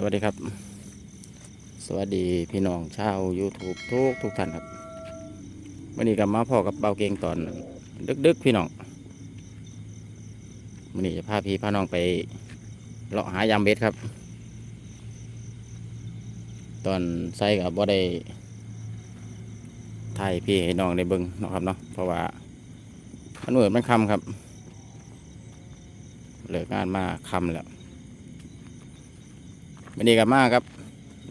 สวัสดีครับ สวัสดีพี่น้องชาว YouTube ทุกทุกท่านครับวันนี้กับมาพ่อกับเบาเกงตอน ดึกๆพี่น้องวันนี้จะพาพี่พาน้องไปเลาะหายามเบ็ดครับ ตอนใส่กับบ่ได้ถ่ายพี่ให้น้องได้เบิ่งเนาะครับเนาะเพราะว่ามันเหมือนมันคำครับ เลิกงานมาคำแล้ว วันนี้กับมากครับ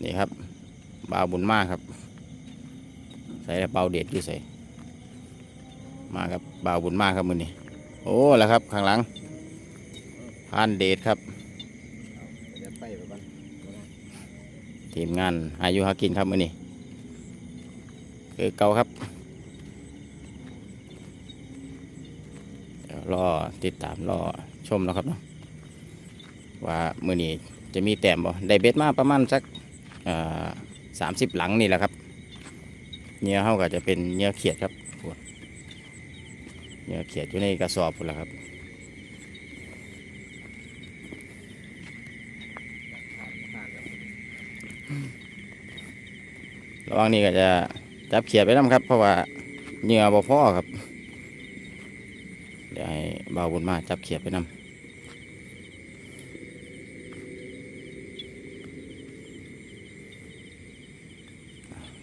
นี่ครับบาวบุญมากครับ ใส่แล้วเบาเด็ดอยู่ใส่ มากับบาวบุญมากครับมือนี้ โอ้แล้วครับ ข้างหลังพานเดชครับทีมงานอายุหากินครับมือนี้คือเก่าครับเดี๋ยวรอติดตามรอชมแล้วครับเนาะว่ามือนี้ จะมีแต้มบ่ได้เบ็ดมาประมาณสักสามสิบหลังนี่แหละครับเนื้อเขาก็จะเป็นเนื้อเขียดครับพวกเนื้อเขียดอยู่ในกระสอบพุ่นละครับระหว่างนี้ก็จะจับเขียดไปน้ำครับ เพราะว่าเหงื่อบ่พอครับเดี๋ยวให้เบาบุญมาจับเขียดไปน้ำ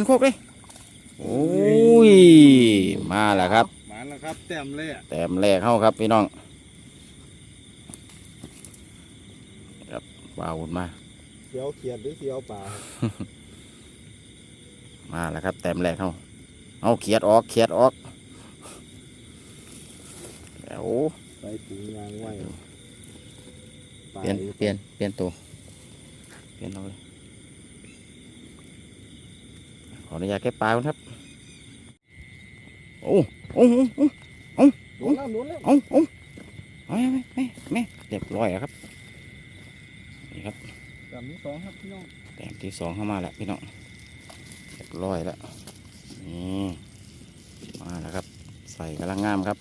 นโคกเลยโอ้ย มาแล้วครับมาแล้วครับเต็มเลยอะแต้มแรกเข้าครับพี่น้อง ครับว้าวมา เสียวเขียดหรือเสียวป่ามาแล้วครับ แต้มแรกเข้าเอาเขียดออกเขียดออกเดี๋ยวใส่ถุงยางไว้เปลี่ยนเปลี่ยนเปลี่ยนตัว เปลี่ยนเอาเลย ขออนุญาตแก้ปลาครับโอ้โอ้โอ้โอ้โอ้โอ้โอ้โอ้เอาไม่ไม่ไม่เรียบร้อยแล้วครับนี่ครับแต้มที่สองครับพี่น้องแต้มที่สองเข้ามาแล้วพี่น้องเรียบร้อยแล้วนี่มาแล้วครับ ใส่กำลังงามครับ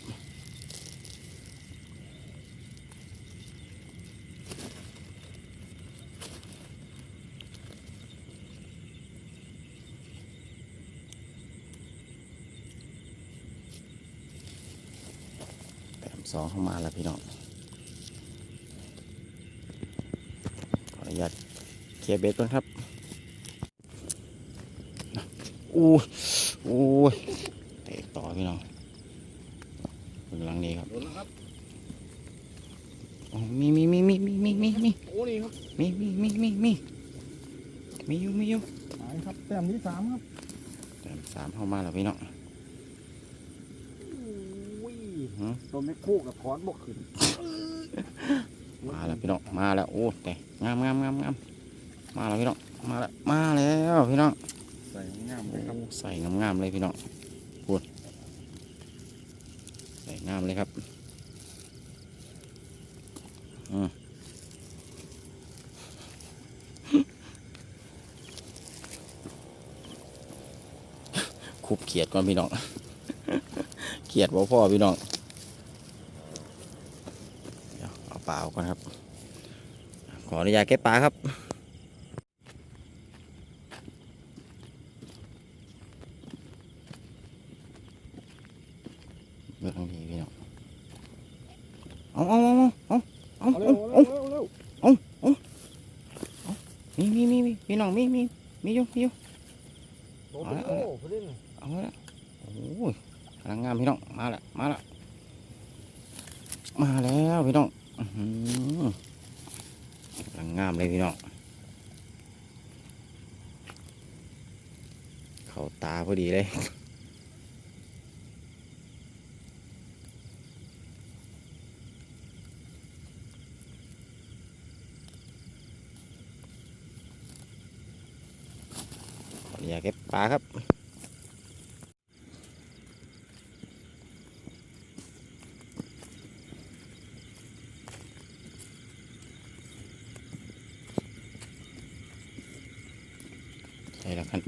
สองเข้ามาแล้วพี่น้องขออนุญาตเคลียร์เบสก่อนครับอู้อู้ยเตะต่อพี่น้องเบื้องหลังนี้ครับโดนแล้วครับอ๋อมีมีมีมีมีมีมีมีโอ้นี่ครับมีมีมีมีมีมีอยู่มีอยู่หายครับเต็มที่สามครับแต้มสามเข้ามาแล้วพี่น้อง อุ้ยหือตัวไม่คู่กับถอนบกขึ้นมาแล้วพี่น้องมาแล้วโอ้แต่งามงามงามงามมาแล้วพี่น้องมาแล้วมาแล้วพี่น้องใส่งามเลยครับโอ้ใส่งามๆเลยพี่น้องพูดใส่งามเลยครับอืมคุบเขียดก่อนพี่น้องเขียดบ่พ่อพี่น้องเดี๋ยวเอาปลาออ ก่อนครับ ขออนุญาตเก็บปลาครับเบื้องนี้พี่น้องเอาเอาเอาเอาเอาเอาเอาเร็วเอาเร็วเร็วมีมีมีมีพี่น้องมีมีมีอยู่มีอยู่โดนโอ้พอดีเลยเอาละโอ้ยกำลังงามพี่น้องมาละมาละมาแล้วพี่น้อง งามเลยพี่น้องเขาตาพอดีเลยอยากเก็บปลาครับ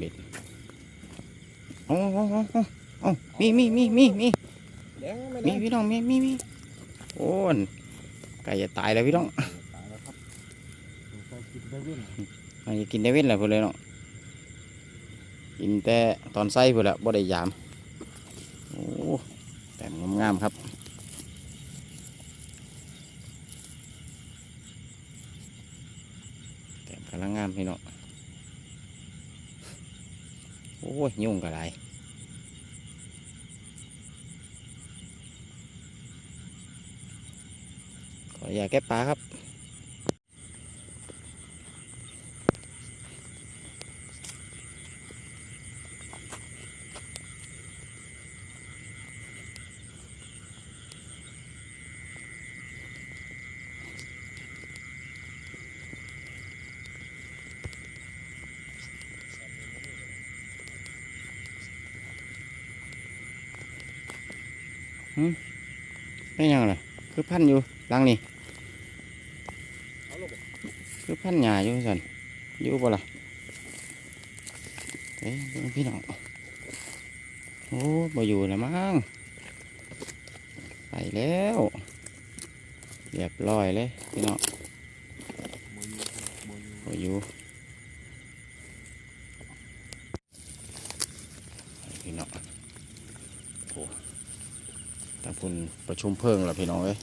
เบ็ดโอ้โอ้โอ้โอ้โอ้มีมีมีมีมีแดงไม่มีแดงพี่น้องมีมีมีโอ้นไก่จะตายแล้วพี่น้องตายแล้วครับใส่กินได้วิ่งมันจะกินได้เว้นแหละพุ่นเลยเนาะกินแต่ตอนไส้พุ่นละบ่ได้ยามโอ้แต่งงามๆครับแต่กำลังงามพี่น้อง โอ้ย ยุ่งกระไรขออย่าแก้ปลาครับ นี่ยังไงคือพันอยู่หลังนี่คือพันหญ้าอยู่สันอยู่บ่ล่ะเอ้ยพี่น้องโอ้บ่อยู่แล้วมั้งไปแล้วเรียบร้อยเลยพี่น้องมยูโมยูบ่อยู่พี่น้องโอ้ทางคุณประ ชุมเพิงล้วพี่น้องเอ้ย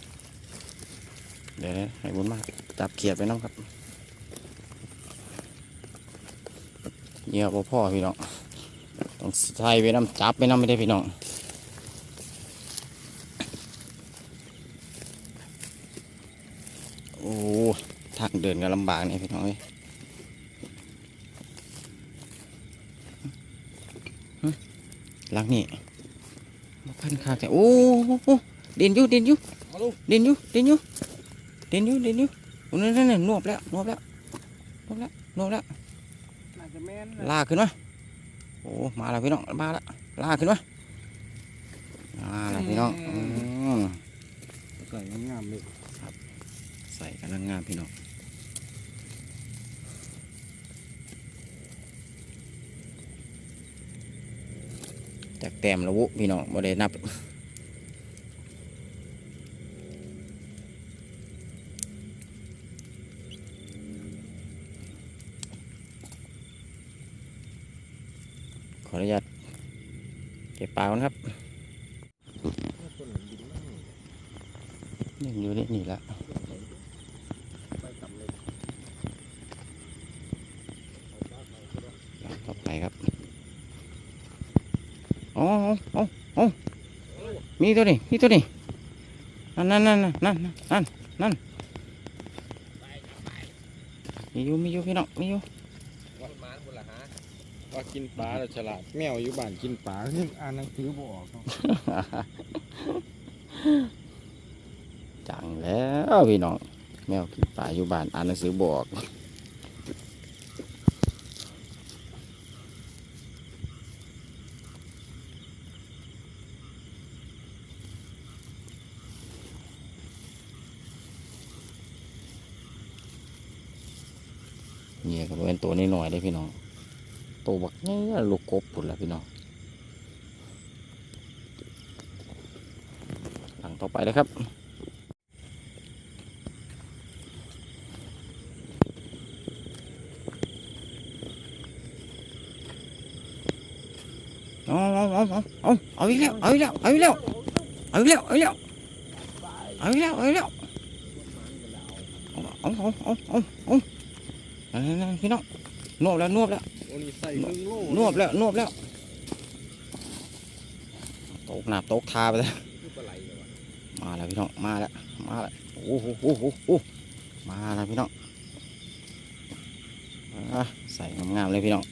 เดี๋ยวนให้บุญมากจับเขียดไปน้องครับเยื่อบ่พ่อพี่น้องต้องใส่ไปน้ำจับไปน้ำไม่ได้พี่น้องโอ้ทางเดินก็ลำบากนี่พี่น้องเอ้ยหลังนี่มาพันขาแต่โอ้โอ้ ด่นอยู่เด่นอยู่เอาลูกเด่นอยู่เด่นอยู่เด่นอยู่เด่นอยู่โอ้นั่นนั่นนั่นนวบแล้วนวบแล้วนวบแล้วนวบแล้วน่าจะแม่นลากขึ้นมาโอ้มาแล้วพี่น้องมาแล้วลากขึ้นมามาแล้วพี่น้องอืมใส่งามๆเลยใส่กำลังงามพี่น้องจากแต้มละวุพี่น้องบ่ได้นับ ออนุญาตเก็บปลาก่อนครับนี่อยู่นี่นี่ละไปกลับเลยต่อไปครับโอ๋ออ๋ออ๋อมีตัวนี้มีตัวนี้นั่นนั่นนั่นนั่นนั่นนั่นมีอยู่มีอยู่พี่น้องมีอยู่ ว่ากินปลาแล้วฉลาดแมวอยู่บ้านกินปลายังอ่านหนังสือบ่ออกจังแล้วพี่น้องแมวกินปลาอยู่บ้านอ่านหนังสือบอกเนี่ยก็เป็นตัวนี้หน่อยได้พี่น้อง ตัวบักนี่ลูกกบผุดละพี่น้องหลังต่อไปเลยครับเอาเอาเอาเอาเอาเอาอีกแล้วเอาอีกแล้วเอาอีกแล้วเอาอีกแล้วเอาอีกแล้วเอาอีกแล้วเอาอีกแล้วเอาเอาเอาเอาเอาเอานั่นนั่นพี่น้องนวบแล้วนวบแล้ว โอ้นี่ใส่ครึ่งโลนวบแล้วนวบแล้วตกหนาบตกทาไปแล้วคือปลาไหลเลยวะมาแล้วพี่น้องมาแล้วมาแล้วโอ้โหโอ้โหโอ้โหมาแล้วพี่น้องอะใส่งามๆเลยพี่น้อง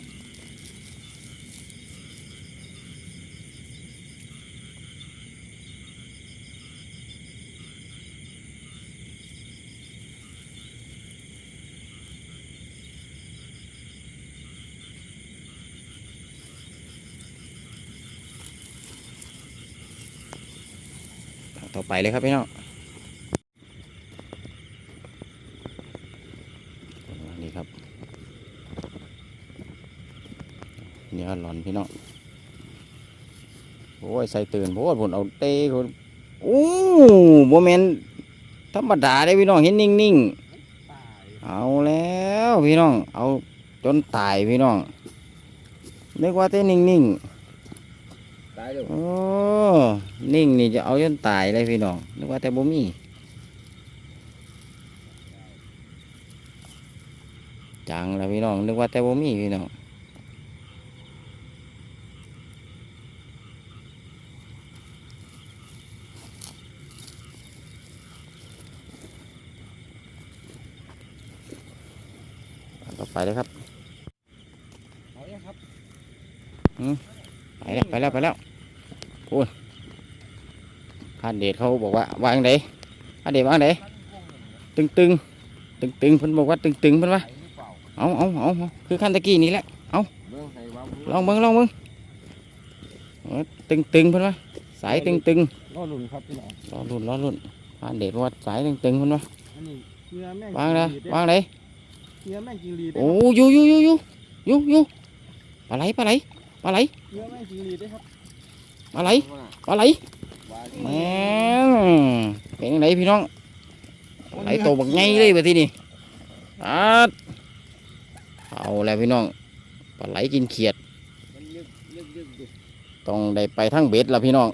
ไปเลยครับพี่น้องนี่ครับเนื้อหลอนพี่น้องโอ้ยใส่ตื่นโอ้ยผมเอาเต้คนโอ้โมเมนธรรมดาได้พี่น้องเห็นนิ่งๆตายเอาแล้วพี่น้อง เอาจนตายพี่น้องนึกว่าแต่นิ่งตายเร็วๆโอ้ นิ่งนี่จะเอาจนตายเลยพี่น้องนึกว่าแต่บ่มีจังแล้วพี่น้องนึกว่าแต่บ่มีพี่น้องต่อไปเลยครับเอาเนี่ยครับไปแล้วไปแล้วไปแล้วพูดพัน เดชเขาบอกว่าวางไหนพันเดชวางไหนตึงตึงตึงตึงเพิ่นบอกว่าตึงตึงเพิ่นว่าเอาเอาเอาคือขั้นตะกี้นี่แหละเบิ่งให้ว่าลองเบิ่งลองเบิ่งตึงตึงเพิ่นว่าสายตึงตึงรอลุ้นครับพี่น้องรอรุ่นรอรุ่นพันเดชว่าสายตึงตึงเพิ่นว่าวางเลจิ้ยงหรีดวางเลยเนื้อแม่งจิงหรีดโอ้ยูยูยูยูยูยูปลาไหลปลาไหลปลาไหลปลาไหลปลาไหล แม่งเป็นไงพี่น้องไหลโตบักไงเลยแบบที่นี่อาดเอาแล้วพี่น้องปลาไหลกินเขียด ต้องได้ไปทั้งเบ็ดแล้วพี่น้อง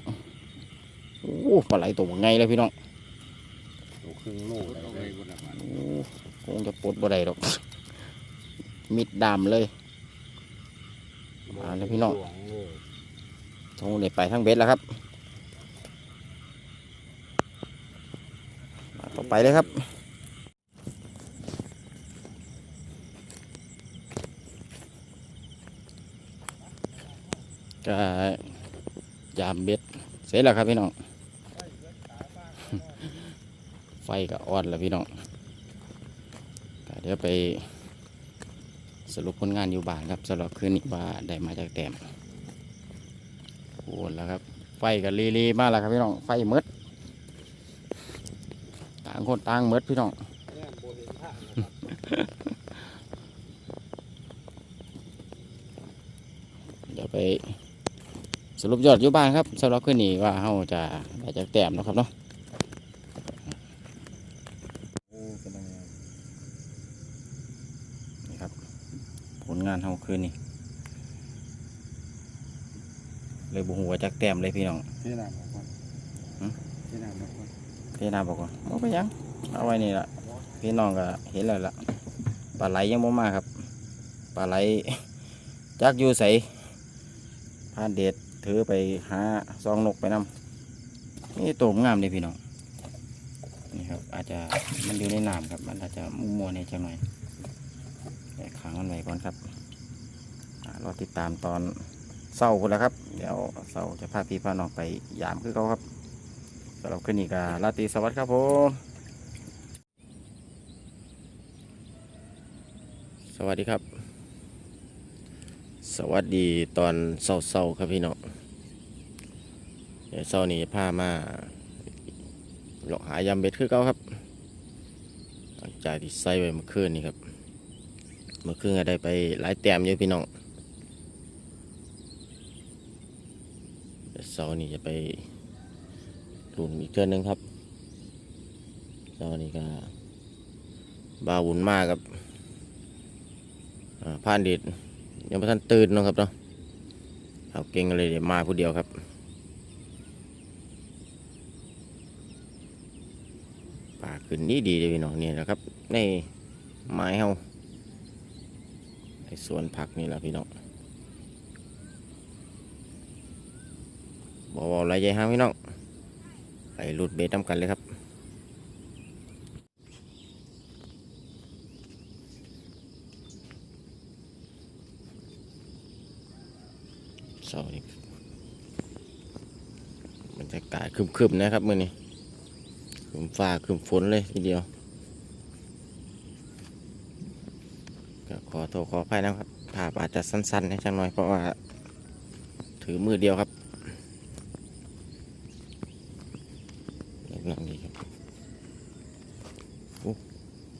โอ้ปลาไหลโตบักไงเลยพี่น้องครึ่งโลคงจะปลดบ่ได้หรอก มิดดามเลยมาแล้วพี่น้องคงได้ไปทั้งเบ็ดแล้วครับมา ต่อไปเลยครับ ก็ยามเบ็ด เสร็จแล้วครับพี่น้อง ไฟก็อ่อนแล้วพี่น้องก็เดี๋ยวไปสรุปผลงานอยู่บ้านครับสำหรับคืนนี้ว่าได้มาจากแต้มโอ้แล้วครับ ไฟก็รีรีมากแล้วครับพี่น้อง ไฟมืดางคนต่างหมืดพี่น้องเดี๋ยวไปสรุปยอดอยู่บ้านครับสำหรับคืนนี้ว่าเราจะได้จากแต้มนะครับเนาะนี่ครับ ผลงานเราคืนนี้เลยบุหัวจากแต้มเลยพี่น้อง พี่นาบอกว่าบอกไปยังเอาไว้นี่ละพี่น้องก็เห็นแล้วละปลาไหลยังบ่มาครับปลาไหลจักอยู่ใสพานเดชถือไปหาซองนกไปนำนี่ตัวงามเลยพี่น้องนี่ครับอาจจะมันอยู่ในน้ำครับ มันอาจจะมัวในจังหน่อยแต่ขังมันไว้ก่อนครับรอติดตามตอนเศร้าพุ่นแล้วครับ เดี๋ยวเศร้าจะพาพี่พาน้องไปยามคือเขาครับ สำหรับคืนนี้ก็ลาตรีสวัสดิ์ครับผมสวัสดีครับ สวัสดีตอนเศร้าๆครับพี่น้องเดี๋ยวเศร้านี้พามาหลอกหายามเบ็ดคือเก่าครับหลังจากที่ใส่ไว้เมื่อคืนนี่ครับ เมื่อคืนก็ได้ไปหลายแต้มอยู่พี่น้องเดี๋ยวเศร้านี้จะไป รุ่นอีกเทื่อนึงครับเจ้านี่ก็บาวุ่นมากครับอ่านเด็ดยังไม่ทันตื่นนะครับเนาะเอาเก่งเลยเดี๋ยวมาผู้เดียวครับป่าขึ้นนี่ดีเลยพี่น้องเนี่ยนะครับ ในไม้เฮาในสวนผักนี่แหละพี่น้องบอกว่าอะไรใจห้างพี่น้อง ไปรูดเบสน้ำกันเลยครับเสานี่บรรยากาศครึมๆนะครับมื่อนี้คึมฟ้าคึมฝนเลยทีเดียวก็ขอโทษขออภัยนะครับภาพอาจจะสั้นๆนะจังหน่อยเพราะว่า ถือมือเดียวครับ โอ้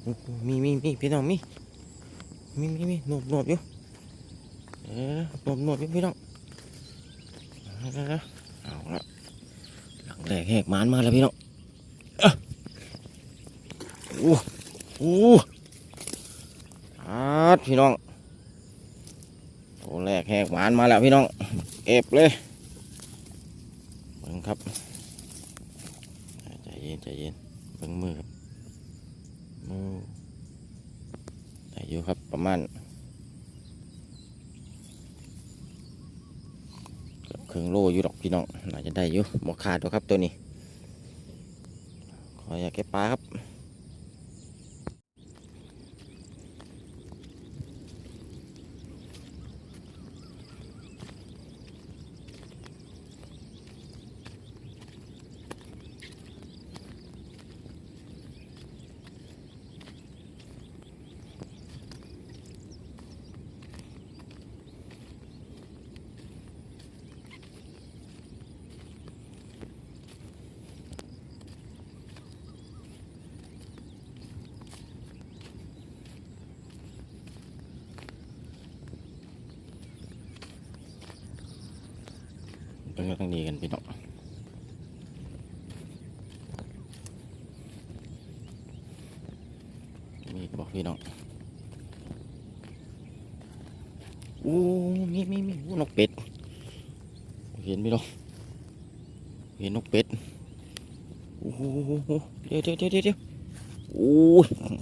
โอ้โอ้มีมีมี พี่น้องมีมีมีมีหนวบหนวบอยู่เออหนวบหนวบอยู่พี่น้องเอาละเอาละหลังแรกแหกมานมาแล้วพี่น้องอะโอ้โอ้อาดพี่น้องโอ้แรกแหกหมานมาแล้วพี่น้องเก็บเลยเบิ่งครับใจเย็นใจเย็นเบิ่งมือครับมือ อยู่ครับประมาณเกือบครึ่งโลอยู่หรอกพี่น้องน่าจะได้อยู่หมขาดตัวครับตัวนี้ ขออยากเก็บปลาครับ นี้กันพี่น้องมีบอกพี่น้องโอ้มีมีมีนกเป็ด เห็นพี่น้องเห็นนกเป็ดโอ้เดี๋ยวเดี๋ยวเดี๋ยวเดี๋ยวโอ้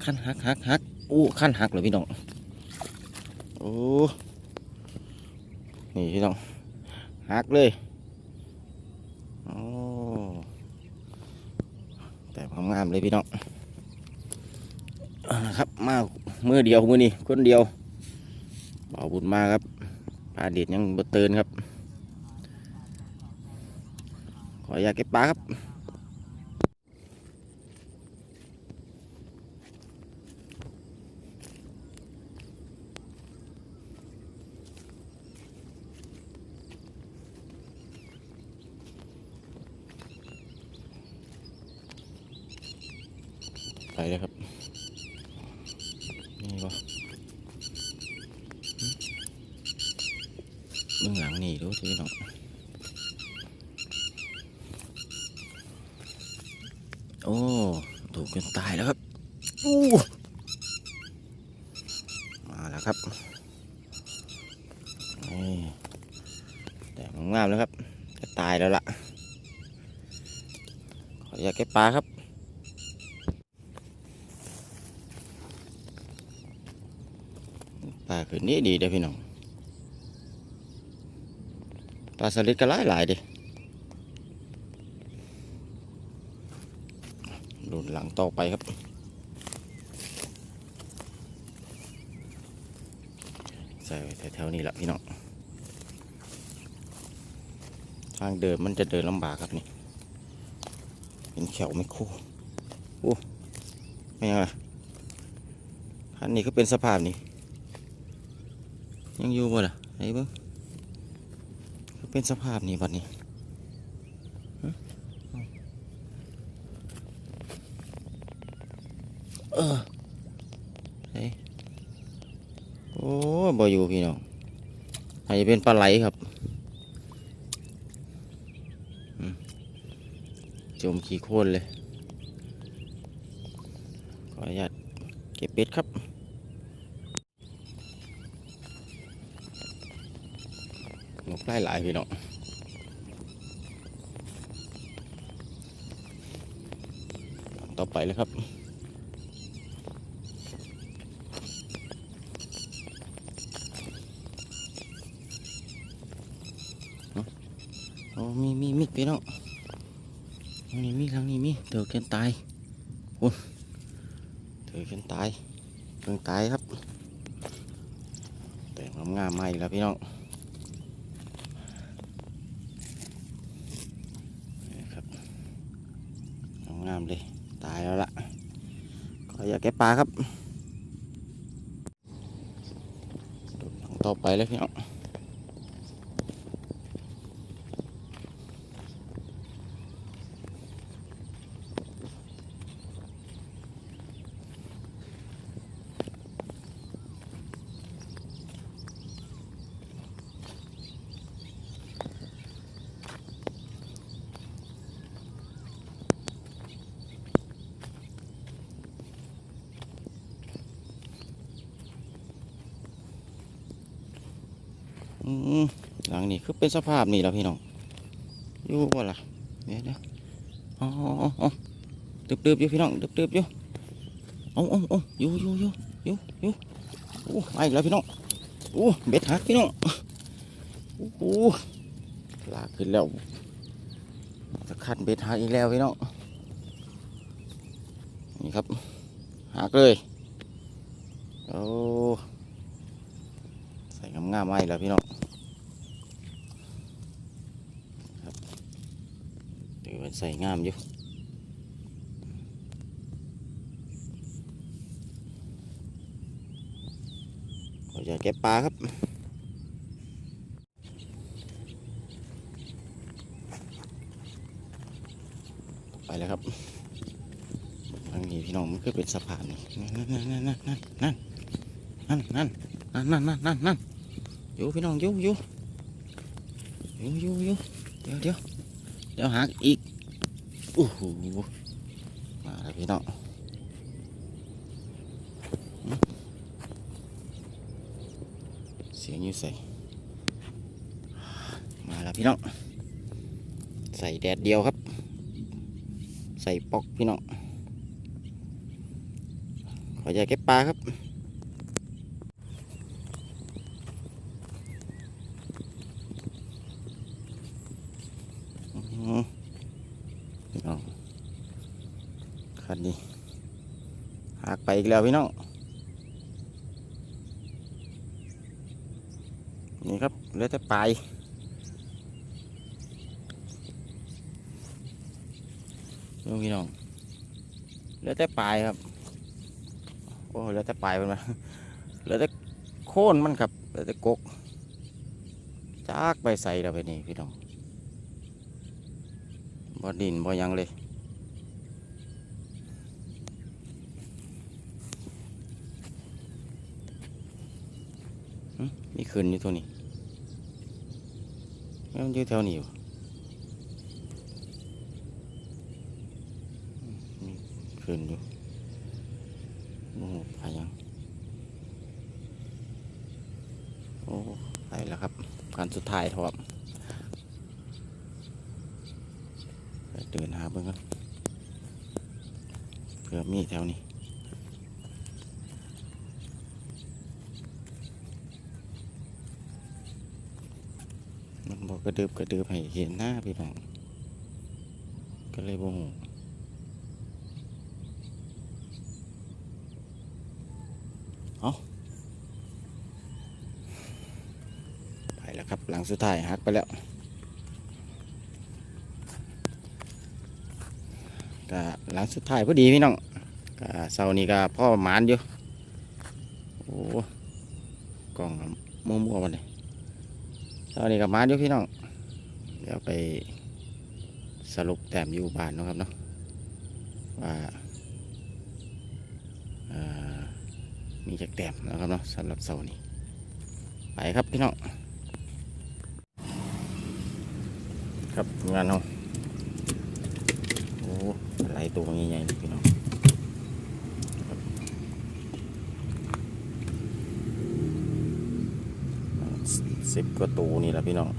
ขั้นหักหักหักโอ้ขั้นหักเลยพี่น้องโอ้นี่พี่น้องหักเลย แต่ความงามเลยพี่น้องนะครับ มามือเดียวมือนี้คนเดียวเบาบุญมากครับปลาเด็ดยังบดเตือนครับ ขออยากเก็บปลาครับ ไปเลยครับ นี่วะเบื้องหลังนี่ดูสิพี่น้อง โอ้ถูกจนตายแล้วครับมาแล้วครับนี่แต่งามแล้วครับจะตายแล้วล่ะ ขออยากเก็บปลาครับปลาคืนนี้ดีเด้อพี่น้องปลาสลิดก็หลายหลายดิดู หลังต่อไปครับ ใส่แถวๆนี้แหละพี่น้องทางเดินมันจะเดินลำบากครับนี่เป็นแขวไม่คู่โอ้ไม่ยังไงอันนี้ก็เป็นสภาพนี้ ยังอยู่บ่ล่ะไอ้เบิ้งก็เป็นสภาพนี้บัดนี้ฮะ เออไอโอ้บ่อยู่พี่น้องอาจจะเป็นปลาไหลครับจมขี้โคนเลย ขออนุญาตเก็บเบ็ดครับนกไล่หลายพี่น้องต่อไปเลยครับ โอ้มีมีมี พี่น้องอันนี้มีทางนี้มีเถือกันตายโอ้เถือกันตายเพิ่งตายครับ แต่งงามๆมาอีกแล้วพี่น้องครับงามเลยตายแล้วล่ะขออยากแก้ปลาครับต่อไปเลยพี่น้อง หลังนี้คือเป็นสภาพนี่แล้วพี่น้องอยู่บ่ล่ะเดี๋ยเดี๋ยอ๋ออ๋ออ๋อตึบตึบอยู่พี่น้องตึบตึบอยู่เอ๋อาเอ๋ออยู่อยู่อยู่อยู่อยู่โอ้มาอีกแล้วพี่น้องโอ้เบ็ดหักพี่น้องโอ้หลากขึ้นแล้วจะขันเบ็ดหักอีกแล้วพี่น้องนี่ครับหักเลยโอ้ งามๆมาอีกแล้วพี่น้องครับถือว่าใส่งามอยู่เราจะเก็บปลาครับไปแล้วครับทางนี้พี่น้องมันคือเป็นสะพานนี่นั่นนั่นนั่นนั่นนั่นนั่นนั่นนั่นนั่นนั่นนั่น อยู่พี่น้องอยู่อยู่อยู่อยู่อยู่เดี๋ยวเดี๋ยวเดี๋ยวหาอีกโอ้โหมาแล้วพี่น้องเสียงอยู่ใส่มาแล้วพี่น้องใส่แดดเดียวครับ ใส่ปอกพี่น้องขออย่าเก็บปลาครับ อื้อหือพี่น้องคันนี้หักไป อีกแล้วพี่น้อง นี่ครับเหลือแต่ปลายดูพี่น้องเหลือแต่ปลายครับ โอ้เหลือแต่ปลายมันมาเหลือแต่โค่นมันครับเหลือแต่กกจากไปใส่เราไปนี่พี่น้องบ่ดินบ่ยังเลย มีขึ้นอยู่ตัวนี้มันอยู่แถวนี้อยู่ขึ้นอยู่โอ้ไปยังโอ้ไปแล้วครับการสุดท้ายทอบไปเดินหาเบิ่งกันเผื่อมีแถวนี้ มันบอกกระดึบกระดึบให้เห็นหน้าพี่น้อง ก็เลยโมโหไปแล้วครับ หลังสุดท้ายหักไปแล้วก็หลังสุดท้ายพอดีพี่น้องก็เสาร์นี้ก็พ่อหมานอยู่ โอ้กล้องมัวมัวๆวันนี้ เสานี้ก็หมานอยู่พี่น้อง เดี๋ยวไปสรุปแต้มอยู่บ้านนะครับเนาะว่ามีจากแต้มนะครับเนาะสำหรับเสาร์นี้ ไปครับพี่น้อง ครับงานเราโอ้ไหลตัวใหญ่ๆพี่น้องครับ สิบกว่าตัวนี่แหละพี่น้อง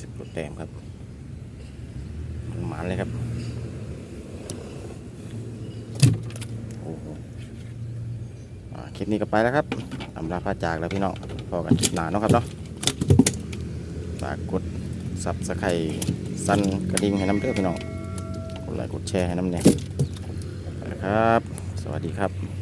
สิบกว่าแต้มครับหมานเลยครับโอ้โหคลิปนี้ก็ไปแล้วครับอำลาพาจากแล้วพี่น้องพอกันคลิปหนาเนาะครับเนาะฝากกดซับสไครสั่นกระดิ่งให้น้ำเด้อพี่น้องกดไลค์กดแชร์ให้น้ำเนี่ย ครับ สวัสดีครับ